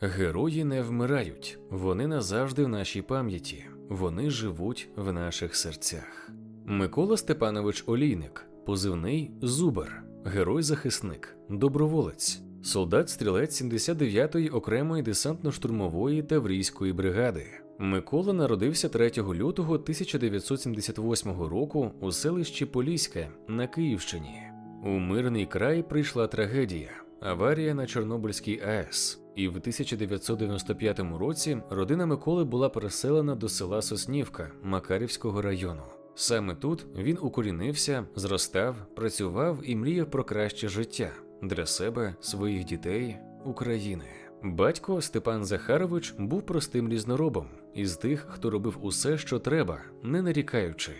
Герої не вмирають, вони назавжди в нашій пам'яті, вони живуть в наших серцях. Микола Степанович Олійник, позивний Зубер, герой-захисник, доброволець, солдат-стрілець 79-ї окремої десантно-штурмової таврійської бригади. Микола народився 3 лютого 1978 року у селищі Поліське на Київщині. У мирний край прийшла трагедія аварія на Чорнобильській АЕС. І в 1995 році родина Миколи була переселена до села Соснівка Макарівського району. Саме тут він укорінився, зростав, працював і мріяв про краще життя для себе, своїх дітей, України. Батько Степан Захарович був простим різноробом із тих, хто робив усе, що треба, не нарікаючи.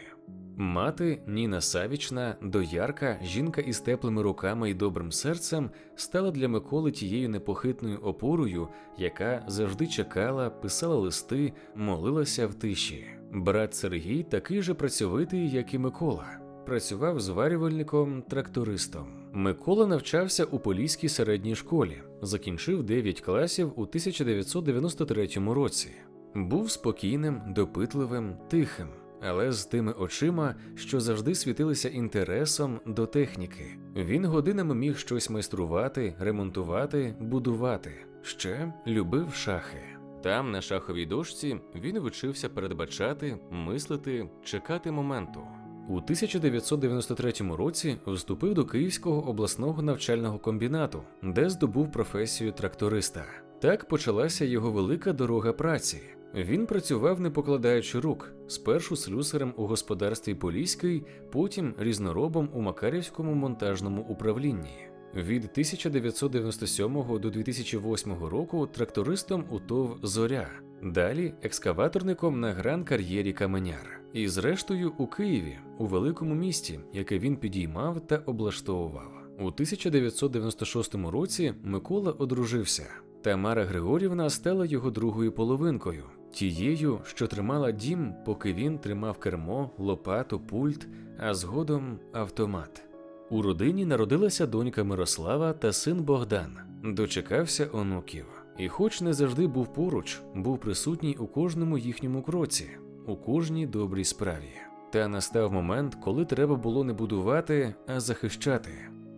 Мати Ніна Савічна, доярка, жінка із теплими руками і добрим серцем, стала для Миколи тією непохитною опорою, яка завжди чекала, писала листи, молилася в тиші. Брат Сергій такий же працьовитий, як і Микола. Працював зварювальником, трактористом. Микола навчався у Поліській середній школі, закінчив 9 класів у 1993 році. Був спокійним, допитливим, тихим але з тими очима, що завжди світилися інтересом до техніки. Він годинами міг щось майструвати, ремонтувати, будувати. Ще любив шахи. Там, на шаховій дошці, він вчився передбачати, мислити, чекати моменту. У 1993 році вступив до Київського обласного навчального комбінату, де здобув професію тракториста. Так почалася його велика дорога праці. Він працював не покладаючи рук, спершу слюсарем у господарстві Поліській, потім різноробом у Макарівському монтажному управлінні. Від 1997 до 2008 року трактористом у ТОВ Зоря, далі екскаваторником на гран-кар'єрі Каменяр. І зрештою у Києві, у великому місті, яке він підіймав та облаштовував. У 1996 році Микола одружився. Тамара Григорівна стала його другою половинкою, тією, що тримала дім, поки він тримав кермо, лопату, пульт, а згодом автомат. У родині народилася донька Мирослава та син Богдан. Дочекався онуків. І, хоч не завжди був поруч, був присутній у кожному їхньому кроці, у кожній добрій справі. Та настав момент, коли треба було не будувати, а захищати.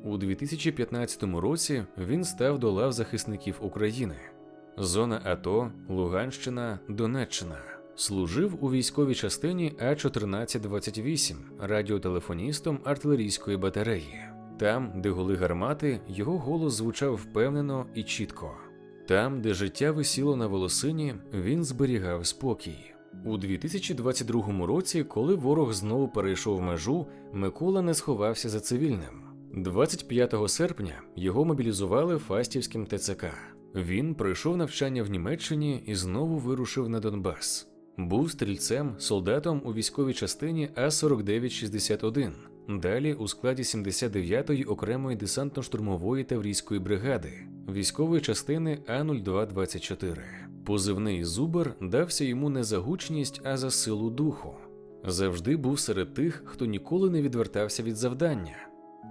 У 2015 році він став до лав захисників України. Зона АТО, Луганщина, Донеччина. Служив у військовій частині А1428 радіотелефоністом артилерійської батареї. Там, де гули гармати, його голос звучав впевнено і чітко. Там, де життя висіло на волосині, він зберігав спокій. У 2022 році, коли ворог знову перейшов межу, Микола не сховався за цивільним. 25 серпня його мобілізували Фастівським ТЦК. Він пройшов навчання в Німеччині і знову вирушив на Донбас. Був стрільцем, солдатом у військовій частині А-4961, далі у складі 79-ї окремої десантно-штурмової таврійської бригади, військової частини А-0224. Позивний Зубер дався йому не за гучність, а за силу духу. Завжди був серед тих, хто ніколи не відвертався від завдання.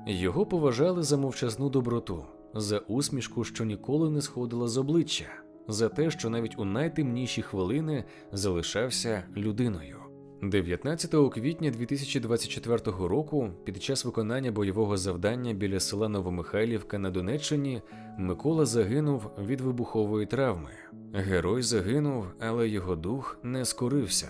Його поважали за мовчазну доброту, за усмішку, що ніколи не сходила з обличчя, за те, що навіть у найтемніші хвилини залишався людиною. 19 квітня 2024 року, під час виконання бойового завдання біля села Новомихайлівка на Донеччині, Микола загинув від вибухової травми. Герой загинув, але його дух не скорився.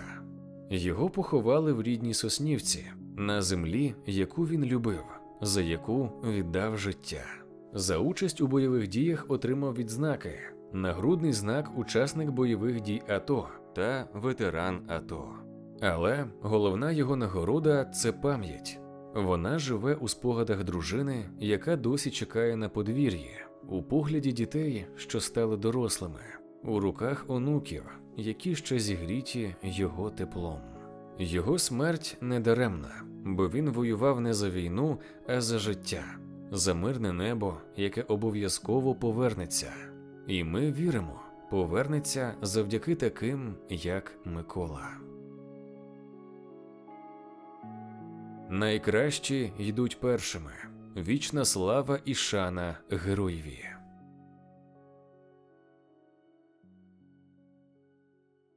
Його поховали в рідній Соснівці на землі, яку він любив за яку віддав життя. За участь у бойових діях отримав відзнаки: нагрудний знак учасник бойових дій АТО та ветеран АТО. Але головна його нагорода це пам'ять. Вона живе у спогадах дружини, яка досі чекає на подвір'ї, у погляді дітей, що стали дорослими, у руках онуків, які ще зігріті його теплом. Його смерть недаремна, бо він воював не за війну, а за життя, за мирне небо, яке обов'язково повернеться. І ми віримо, повернеться завдяки таким, як Микола. Найкращі йдуть першими. Вічна слава і шана героєві.